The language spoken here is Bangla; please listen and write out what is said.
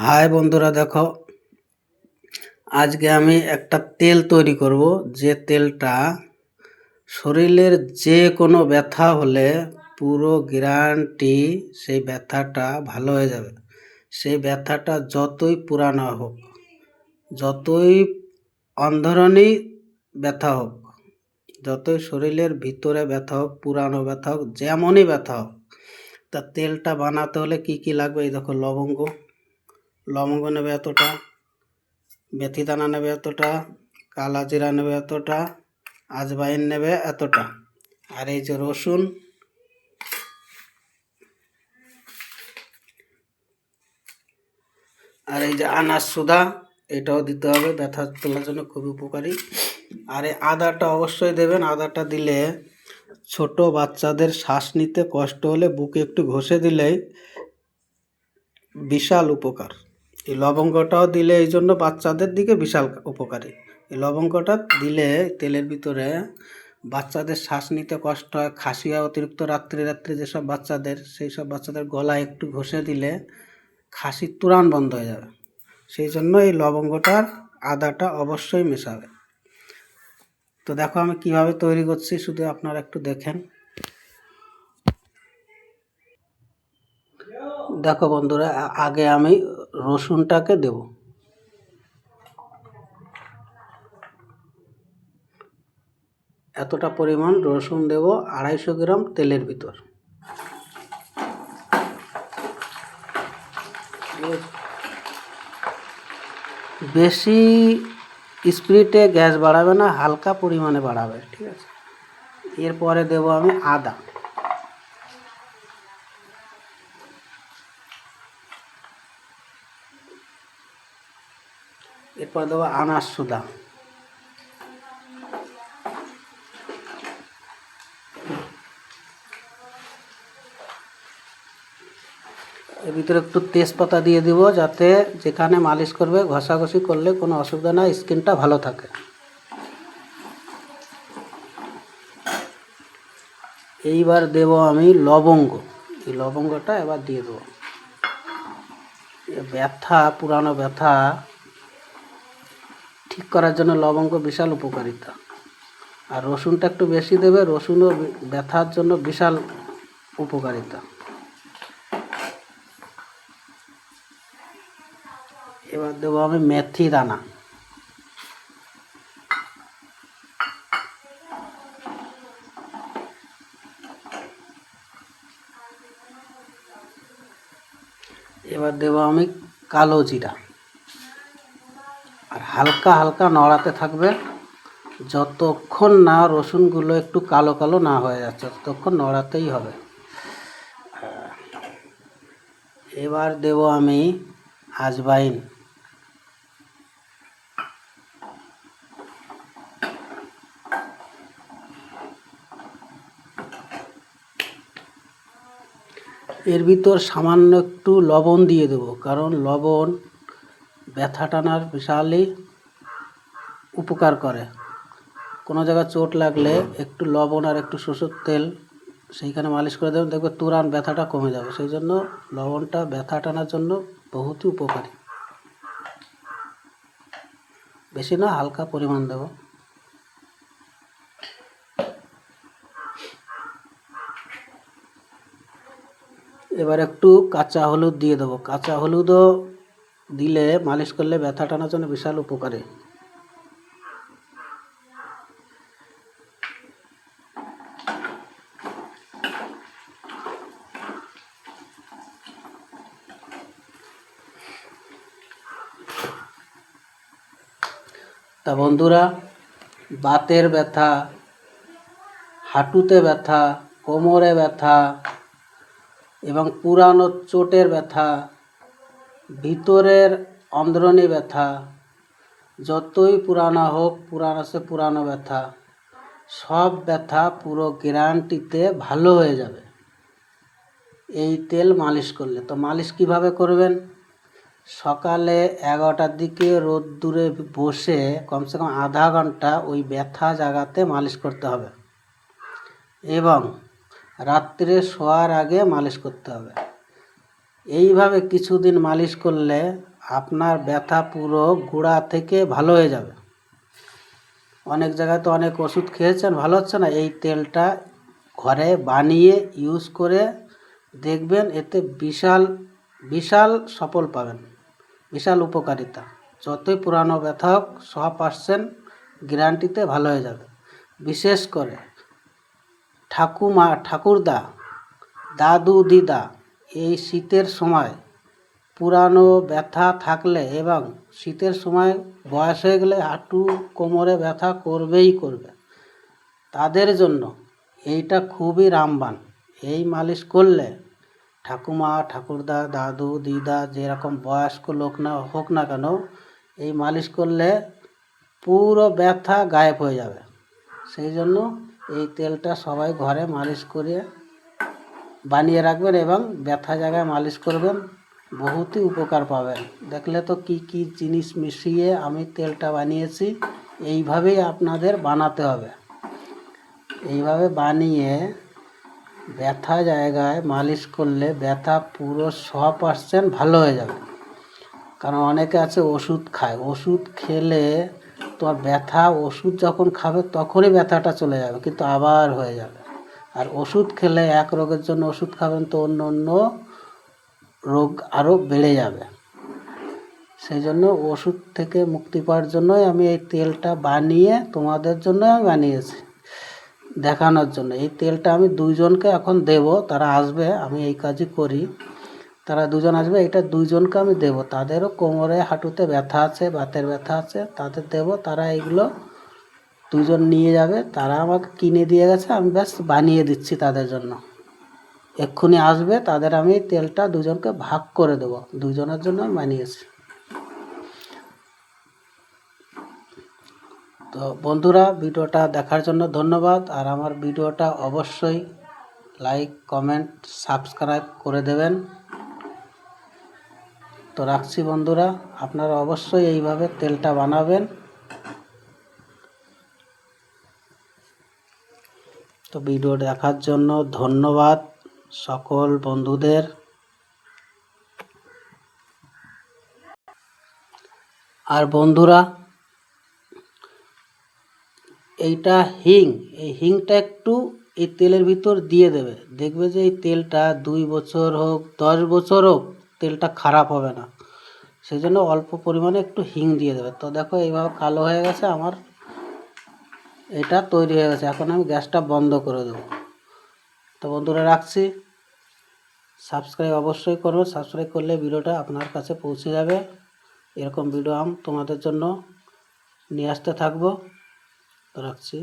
হাই বন্ধুরা, দেখো। আজকে আমি একটা তেল তৈরি করব। যে তেলটা শরীরের যে কোনো ব্যথা হলে পুরো গ্যারান্টি সেই ব্যথাটা ভালো হয়ে যাবে। সেই ব্যথাটা যতই পুরানো হোক, যতই অন্ধরণী ব্যথা হোক, যতই শরীরের ভিতরে ব্যথা হোক, পুরানো ব্যথা হোক, যেমনই ব্যথা হোক, তা তেলটা বানাতে হলে কি কি লাগবে এই দেখো লবঙ্গ। লবঙ্গ নেবে এতটা, মেথি দানা নেবে এতটা, কালা জিরা নেবে এতটা, আজবাইন নেবে এতটা। আর এই যে রসুন, আর এই যে আনাজ সুদা, এটাও দিতে হবে, ব্যথা তোলার জন্য খুবই উপকারী। আর এই আদাটা অবশ্যই দেবেন, আদাটা দিলে ছোট বাচ্চাদের শ্বাস নিতে কষ্ট হলে, বুকে একটু ঘষে দিলেই বিশাল উপকার। এই লবঙ্গটাও দিলে এই জন্য বাচ্চাদের দিকে বিশাল উপকারী। এই লবঙ্গটা দিলে তেলের ভিতরে বাচ্চাদের শ্বাস নিতে কষ্ট হয়, খাসি হয়, অতিরিক্ত রাত্রে রাত্রে যেসব বাচ্চাদের, সেই সব বাচ্চাদের গলায় একটু ঘষে দিলে খাসি তুরান বন্ধ হয়ে যাবে। সেই জন্য এই লবঙ্গটার আদাটা অবশ্যই মেশাবে। তো দেখো আমি কীভাবে তৈরি করছি, শুধু আপনারা একটু দেখেন। দেখো বন্ধুরা আগে আমি রসুনটাকে দেব। এতটা পরিমাণ রসুন দেব আড়াইশো গ্রাম তেলের ভিতর। বেশি স্পিডে গ্যাস বাড়াবে না, হালকা পরিমাণে বাড়াবে, ঠিক আছে? এরপরে দেব আমি আদা। এরপর দেবো আনাজ সুদা। এর ভিতরে একটু তেজপাতা দিয়ে দিব যাতে যেখানে মালিশ করবে, ঘষাঘষি করলে কোনো অসুবিধা না স্কিনটা ভালো থাকে। এইবার দেব আমি লবঙ্গ। এই লবঙ্গটা এবার দিয়ে দেবো। ব্যথা, পুরানো ব্যথা ঠিক করার জন্য লবঙ্গ বিশাল উপকারিতা। আর রসুনটা একটু বেশি দেবে, রসুনও ব্যথার জন্য বিশাল উপকারিতা। এবার দেবো আমি মেথি দানা। এবার দেবো আমি কালো জিরা। আর হালকা হালকা নড়াতে থাকবে। যতক্ষণ না রসুনগুলো একটু কালো কালো না হয়ে যাচ্ছে, ততক্ষণ নড়াতেই হবে। এবার দেব আমি আজবাইন। এর ভিতর সামান্য একটু লবণ দিয়ে দেবো, কারণ লবণ ব্যথা টানার বিশালই উপকার করে। কোনো জায়গায় চোট লাগলে একটু লবণ আর একটু সরষের তেল সেইখানে মালিশ করে দেবেন দেখবে তুরান ব্যথাটা কমে যাবে। সেই জন্য লবণটা ব্যথা টানার জন্য বহুতই উপকারী। বেশি না, হালকা পরিমাণ দেবো। এবার একটু কাঁচা হলুদ দিয়ে দেবো। কাঁচা হলুদও দিলে মালিশ করলে ব্যথা টানার জন্য বিশাল উপকারী। তা বন্ধুরা, বাতের ব্যথা, হাঁটুতে ব্যথা, কোমরে ব্যথা এবং পুরানো চোটের ব্যথা ভিতরের অন্দ্রণী ব্যথা, যতই পুরানো হোক, পুরানো সে পুরানো ব্যথা, সব ব্যথা পুরো গ্যারান্টিতে ভালো হয়ে যাবে। এই তেল মালিশ করলে। তো মালিশ কীভাবে করবেন? সকালে এগারোটার দিকে রোদ্দুরে বসে কমসে কম আধা ঘণ্টা ওই ব্যথা জায়গাতে মালিশ করতে হবে। এবং রাত্রে শোয়ার আগে মালিশ করতে হবে। এইভাবে কিছুদিন মালিশ করলে আপনার ব্যথা পুরো গোড়া থেকে ভালো হয়ে যাবে। অনেক জায়গায় তো অনেক ওষুধ খেয়েছেন, ভালো হচ্ছে না? এই তেলটা ঘরে বানিয়ে ইউজ করে দেখবেন এতে বিশাল বিশাল সফল পাবেন। বিশাল উপকারিতা। যতই পুরানো ব্যথা হোক শ পার্সেন্ট গ্যারান্টিতে ভালো হয়ে যাবে। বিশেষ করে ঠাকুমা, ঠাকুরদা দাদু দিদা এই শীতের সময় পুরানো ব্যথা থাকলে এবং শীতের সময় বয়স হয়ে গেলে হাঁটু কোমরে ব্যথা করবেই করবে। তাদের জন্য এইটা খুবই রামবান। এই মালিশ করলে ঠাকুমা, ঠাকুরদা, দাদু, দিদা যেরকম বয়স্ক লোক না, হোক না কেন, এই মালিশ করলে পুরো ব্যথা গায়েব হয়ে যাবে। সেই জন্য এই তেলটা সবাই ঘরে মালিশ করে বানিয়ে রাখবেন এবং ব্যথা জায়গায় মালিশ করবেন। বহুতই উপকার পাবেন। দেখলে তো কি কি জিনিস মিশিয়ে আমি তেলটা বানিয়েছি, এইভাবেই আপনাদের বানাতে হবে। এইভাবে বানিয়ে ব্যথা জায়গায় মালিশ করলে ব্যথা পুরো শ পার্সেন্ট ভালো হয়ে যাবে। কারণ অনেকে আছে ওষুধ খায়। ওষুধ খেলে তোমার ব্যথা, ওষুধ যখন খাবে তখনই ব্যথাটা চলে যাবে, কিন্তু আবার হয়ে যাবে। আর ওষুধ খেলে এক রোগের জন্য ওষুধ খাবেন তো অন্য অন্য রোগ আরও বেড়ে যাবে। সেই জন্য ওষুধ থেকে মুক্তি পাওয়ার জন্যই আমি এই তেলটা বানিয়ে তোমাদের জন্য আমি বানিয়েছি, দেখানোর জন্য। এই তেলটা আমি দুইজনকে এখন দেব, তারা আসবে, আমি এই কাজই করি। তারা দুজন আসবে, এটা দুইজনকে আমি দেব। তাদেরও কোমরে, হাঁটুতে ব্যথা আছে, বাতের ব্যথা আছে, তাদের দেব, তারা এইগুলো দুজন নিয়ে যাবে, তারা আমাকে কিনে দিয়ে গেছে, আমি ব্যাস বানিয়ে দিচ্ছি তাদের জন্য। এক্ষুনি আসবে, তাদের আমি তেলটা দুজনকে ভাগ করে দেবো, দুজনের জন্য বানিয়েছি। তো বন্ধুরা, ভিডিওটা দেখার জন্য ধন্যবাদ, আর আমার ভিডিওটা অবশ্যই লাইক, কমেন্ট, সাবস্ক্রাইব করে দেবেন। তো রাখছি বন্ধুরা, আপনারা অবশ্যই এইভাবে তেলটা বানাবেন। তো ভিডিও দেখার জন্য ধন্যবাদ সকল বন্ধুদের। আর বন্ধুরা, এইটা হিং, এই হিংটা একটু এই তেলের ভিতর দিয়ে দেবে। দেখবে যে এই তেলটা দুই বছর হোক, দশ বছর হোক, তেলটা খারাপ হবে না। সেই জন্য অল্প পরিমাণে একটু হিং দিয়ে দেবে। তো দেখো, এইভাবে কালো হয়ে গেছে আমার এটা তৈরি হয়ে গেছে। এখন আমি গ্যাসটা বন্ধ করে দেবো। তো বন্ধুরা, রাখছি। সাবস্ক্রাইব অবশ্যই করো। সাবস্ক্রাইব করলে ভিডিওটা আপনার কাছে পৌঁছে যাবে। এরকম ভিডিও আম তোমাদের জন্য নিয়ে আসতে থাকব। তো রাখছি।